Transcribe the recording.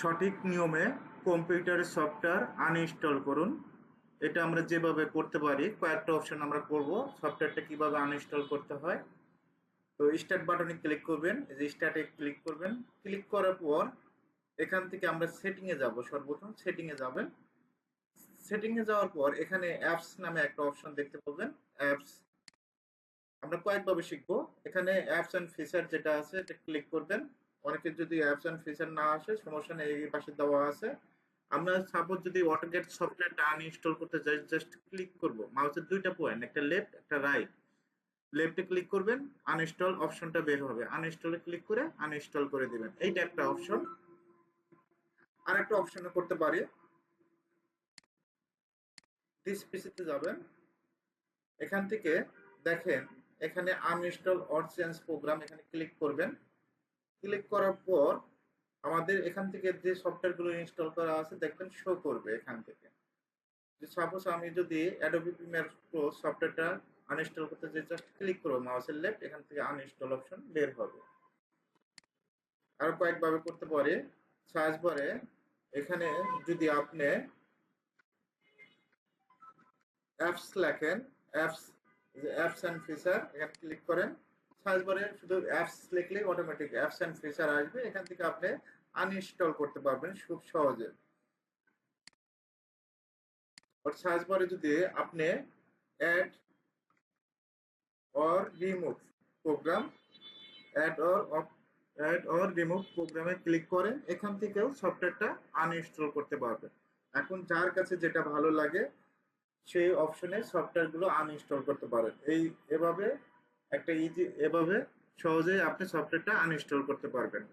সঠিক নিয়মে কম্পিউটারের সফটওয়্যার আনইনস্টল করুন। এটা আমরা যেভাবে করতে পারি, কয়েকটা অপশন আমরা করব সফটওয়্যারটা কীভাবে আনইনস্টল করতে হয়। তো স্টার্ট বাটনে ক্লিক করবেন, এই যে স্টার্টে ক্লিক করবেন। ক্লিক করার পর এখান থেকে আমরা সেটিংয়ে যাব, সর্বপ্রথম সেটিংয়ে যাবেন। সেটিংয়ে যাওয়ার পর এখানে অ্যাপস নামে একটা অপশন দেখতে পাবেন অ্যাপস আমরা কয়েকভাবে শিখব। এখানে অ্যাপস অ্যান্ড ফিচার যেটা আছে, এটা ক্লিক করবেন। অনেকের যদি অ্যাপস অ্যান্ড ফিচার না আসে সমস্যা নেই এই পাশে দেওয়া আছে। আমরা সাপোজ যদি অটোগেট সফটওয়্যারটা আনইনস্টল করতে চাই জাস্ট ক্লিক করব। মাউসের দুইটা পয়েন্ট একটা লেফট একটা রাইট লেফটে ক্লিক করবেন আনইনস্টল অপশনটা বের হবে। আনইনস্টলে ক্লিক করে আনইনস্টল করে দিবেন। এইটা একটা অপশন আর একটা অপশনে করতে পারি। দিস পিসিতে যাবেন। এখান থেকে দেখেন, এখানে আনইনস্টল অর চেঞ্জ প্রোগ্রাম এখানে ক্লিক করবেন। ক্লিক করার পর আমাদের এখান থেকে যে সফটওয়্যারগুলো ইনস্টল করা আছে, দেখবেন শো করবে এখান থেকে। যে সাপোজ আমি যদি অ্যাডোবি প্রিমিয়ার প্রো সফটওয়্যারটা আনইনস্টল করতে চাই জাস্ট ক্লিক করব মাউসের লেফট এখান থেকে আনইনস্টল অপশন বের হবে। আর কয়েকভাবে করতে পারে। সার্চ বারে এখানে যদি আপনি অ্যাপস লেখেন অ্যাপস অ্যাপস অ্যান্ড ফিচার এখানে ক্লিক করেন। সার্চ বারে শুধু অ্যাপস লিখলে অটোমেটিক অ্যাপস অ্যান্ড ফিচার আসবে। এখান থেকে আপনি আনইনস্টল করতে পারবেন খুব সহজে। সার্চ বারে যদি আপনি add or remove program add or add or remove প্রোগ্রামে ক্লিক করেন এখান থেকেও সফটওয়্যারটা আনইনস্টল করতে পারবেন। এখন যার কাছে যেটা ভালো লাগে, সেই অপশনে সফটওয়্যারগুলো আনইনস্টল করতে পারেন। এই এভাবে একটা ইজি এভাবে সহজেই আপনি সফটওয়্যারটা আনইনস্টল করতে পারবেন।